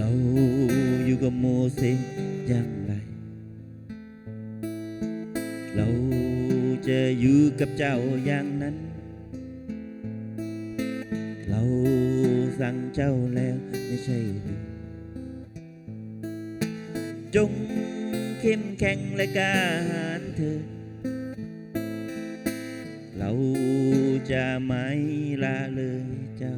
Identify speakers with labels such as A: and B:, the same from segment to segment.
A: ราอยู่กับโมเสสอย่างไร เราจะอยู่กับเจ้าอย่างนั้น เราสั่งเจ้าแล้วไม่ใช่หรือจงเข้มแข็งและกล้าหาญเถิดเราจะไม่ละเลยเจ้า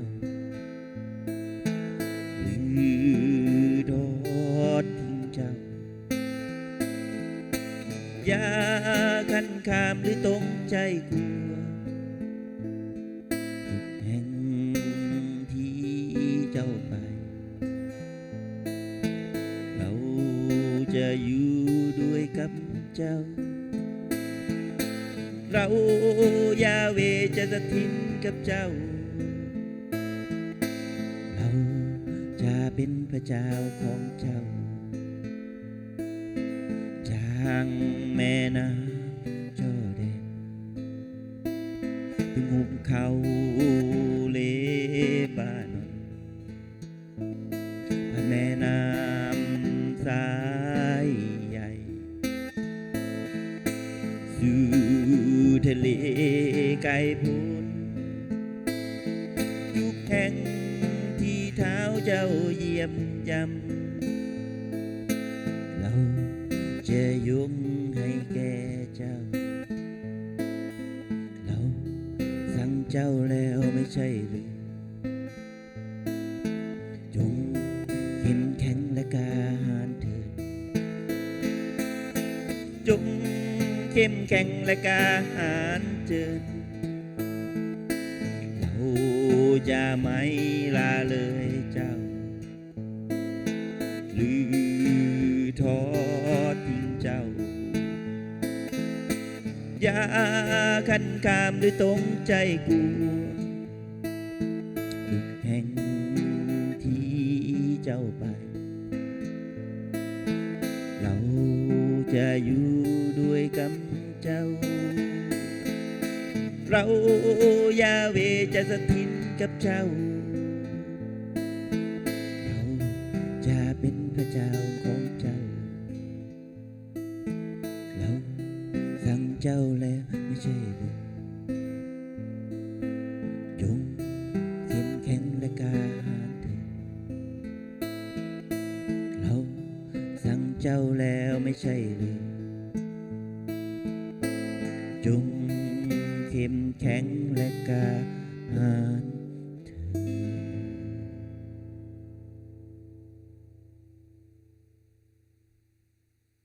A: ยาขันขามหรือตรงใจกลัวทุกแห่งที่เจ้าไป เราจะอยู่ด้วยกับเจ้า เรายาเวจะสถิตกับเจ้า เราจะเป็นพระเจ้าของเจ้า จางแม่น้ำจอแดนถึงหุบเขาเลบานอนผ่านแม่น้ำสายใหญ่สู่ทะเลไกลโพ้นทุกแห่งที่เท้าเจ้าเยี่ยบย่ำ เจ้าแล้วไม่ใช่หรือจงเข้มแข็งและกาหาญเถิดจงเข้มแข็งและกาหาญเจิดเราจะไม่ลาเลยเจ้า หรือท้อ ยาขันขามด้วยตรงใจกลัวทุกแห่งที่เจ้าไป เราจะอยู่ด้วยกับเจ้า เรายาเวจะสถิตกับเจ้า เราจะเป็นพระเจ้าของ เจ้าแล้วไม่ใช่หรือจงเข้มแข็งและกาหาญเถิดเราสั่งเจ้าแล้วไม่ใช่หรือจงเข้มแข็งและกาหาญ